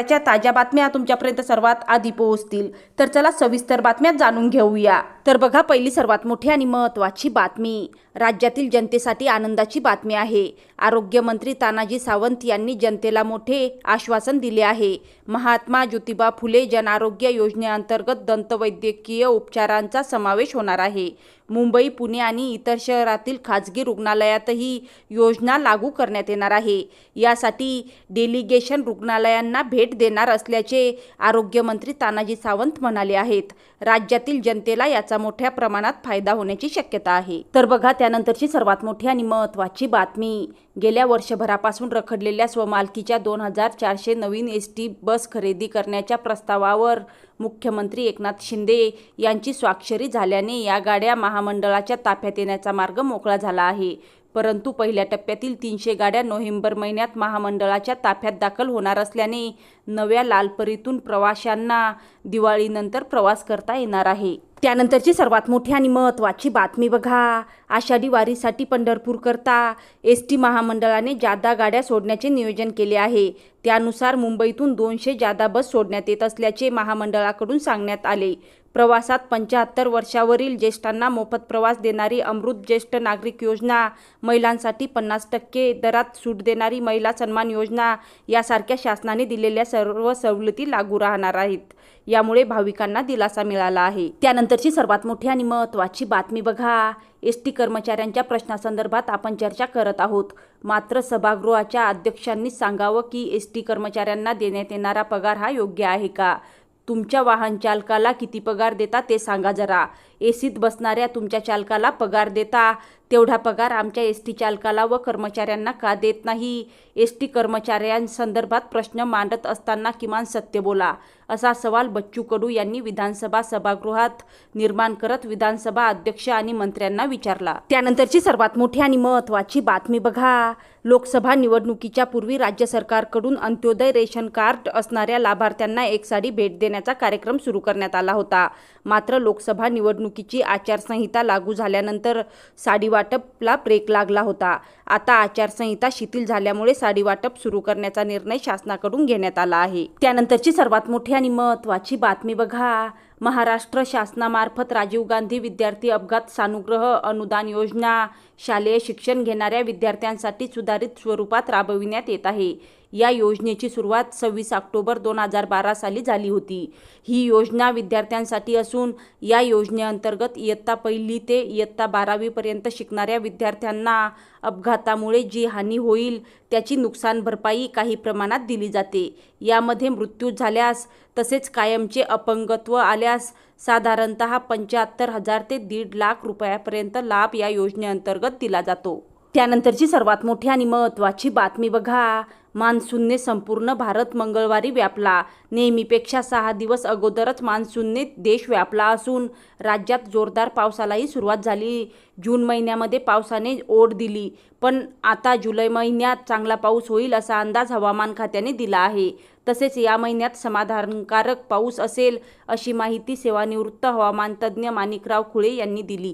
महाराष्ट्राच्या ताज्या बातम्या तुमच्यापर्यंत सर्वात आधी पोहोचतील. तर चला सविस्तर बातम्या जाणून घेऊया. तर बघा पहिली सर्वात मोठी आणि महत्त्वाची बातमी. राज्यातील जनतेसाठी आनंदाची बातमी आहे. आरोग्यमंत्री तानाजी सावंत यांनी जनतेला मोठे आश्वासन दिले आहे. महात्मा ज्योतिबा फुले जनआरोग्य योजनेअंतर्गत दंतवैद्यकीय उपचारांचा समावेश होणार आहे. मुंबई पुणे आणि इतर शहरातील खाजगी रुग्णालयातही योजना लागू करण्यात येणार आहे. यासाठी डेलिगेशन रुग्णालयांना भेट देणार असल्याचे आरोग्यमंत्री तानाजी सावंत म्हणाले आहेत. राज्यातील जनतेला याचा मोठ्या प्रमाणात फायदा होण्याची शक्यता आहे. तर बघा त्यानंतरची सर्वात मोठी आणि महत्त्वाची बातमी. गेल्या वर्षभरापासून रखडलेल्या स्वमालकीच्या दोन हजार चारशे नवीन एस टी बस खरेदी करण्याच्या प्रस्तावावर मुख्यमंत्री एकनाथ शिंदे यांची स्वाक्षरी झाल्याने या गाड्या महामंडळाच्या ताफ्यात येण्याचा मार्ग मोकळा झाला आहे. परंतु पहिल्या टप्प्यातील तीनशे गाड्या नोव्हेंबर महिन्यात महामंडळाच्या ताफ्यात दाखल होणार असल्याने नव्या लालपरीतून प्रवाशांना दिवाळीनंतर प्रवास करता येणार आहे. त्यानंतरची सर्वात मोठी आणि महत्त्वाची बातमी बघा. आषाढी वारीसाठी पंढरपूरकरता एस टी महामंडळाने जादा गाड्या सोडण्याचे नियोजन केले आहे. त्यानुसार मुंबईतून दोनशे जादा बस सोडण्यात येत असल्याचे महामंडळाकडून सांगण्यात आले. प्रवासात पंच्याहत्तर वर्षावरील ज्येष्ठांना मोफत प्रवास देणारी अमृत ज्येष्ठ नागरिक योजना महिलांसाठी पन्नास टक्के दरात सूट देणारी महिला सन्मान योजना यासारख्या शासनाने दिलेल्या सर्व सवलती लागू राहणार आहेत. यामुळे भाविकांना दिलासा मिळाला आहे. त्यानंतरची सर्वात मोठी आणि महत्त्वाची बातमी बघा. एस टी कर्मचाऱ्यांच्या प्रश्नासंदर्भात आपण चर्चा करत आहोत. मात्र सभागृहाच्या अध्यक्षांनी सांगावं की एस टी कर्मचाऱ्यांना देण्यात येणारा पगार हा योग्य आहे का? तुमच्या वाहन चालकाला किती पगार देता ते सांगा जरा. एसीत बसणाऱ्या तुमच्या चालकाला पगार देता. तेवढा पगार आमच्या एस टी चालकाला व कर्मचाऱ्यांना का देत नाही? एस टी कर्मचाऱ्यांसंदर्भात प्रश्न मांडत असताना किमान सत्य बोला. असा सवाल बच्चू कडू यांनी विधानसभा सभागृहात निर्माण करत विधानसभा अध्यक्ष आणि मंत्र्यांना विचारला. त्यानंतरची सर्वात मोठी आणि महत्त्वाची बातमी बघा. लोकसभा निवडणुकीच्या पूर्वी राज्य सरकारकडून अंत्योदय रेशन कार्ड असणाऱ्या लाभार्थ्यांना एक साडी भेट देण्यात करण्याचा कार्यक्रम सुरू करण्यात आला होता. मात्र लोकसभा निवडणुकीची आचारसंहिता लागू झाल्यानंतर साडीवाटपला ब्रेक लागला होता. आता आचारसंहिता शिथिल झाल्यामुळे साडीवाटप सुरू करण्याचा निर्णय शासनाकडून घेण्यात आला आहे. त्यानंतरची सर्वात मोठी आणि महत्त्वाची बातमी बघा. महाराष्ट्र शासनामार्फत राजीव गांधी विद्यार्थी अपघात सानुग्रह अनुदान योजना. शालेय शिक्षण घेणाऱ्या विद्यार्थ्यांसाठी सुधारित स्वरूपात राबविण्यात येत आहे. या योजनेची सुरुवात सव्वीस ऑक्टोबर दोन हजार बारा साली झाली होती. ही योजना विद्यार्थ्यांसाठी असून या योजनेअंतर्गत इयत्ता पहिली ते इयत्ता बारावीपर्यंत शिकणाऱ्या विद्यार्थ्यांना अपघातामुळे जी हानी होईल त्याची नुकसान भरपाई काही प्रमाणात दिली जाते. यामध्ये मृत्यू झाल्यास तसेच कायमचे अपंगत्व आल्यास साधारणत पंच्याहत्तर हजार ते दीड लाख रुपयापर्यंत लाभ या योजनेअंतर्गत दिला जातो. त्यानंतरची सर्वात मोठी आणि महत्त्वाची बातमी बघा. मान्सूनने संपूर्ण भारत मंगळवारी व्यापला. नेहमीपेक्षा सहा दिवस अगोदरच मान्सूनने देश व्यापला असून राज्यात जोरदार पावसालाही सुरुवात झाली. जून महिन्यामध्ये पावसाने ओढ दिली पण आता जुलै महिन्यात चांगला पाऊस होईल असा अंदाज हवामान खात्याने दिला आहे. तसेच या महिन्यात समाधानकारक पाऊस असेल अशी माहिती सेवानिवृत्त हवामानतज्ज्ञ माणिकराव खुळे यांनी दिली.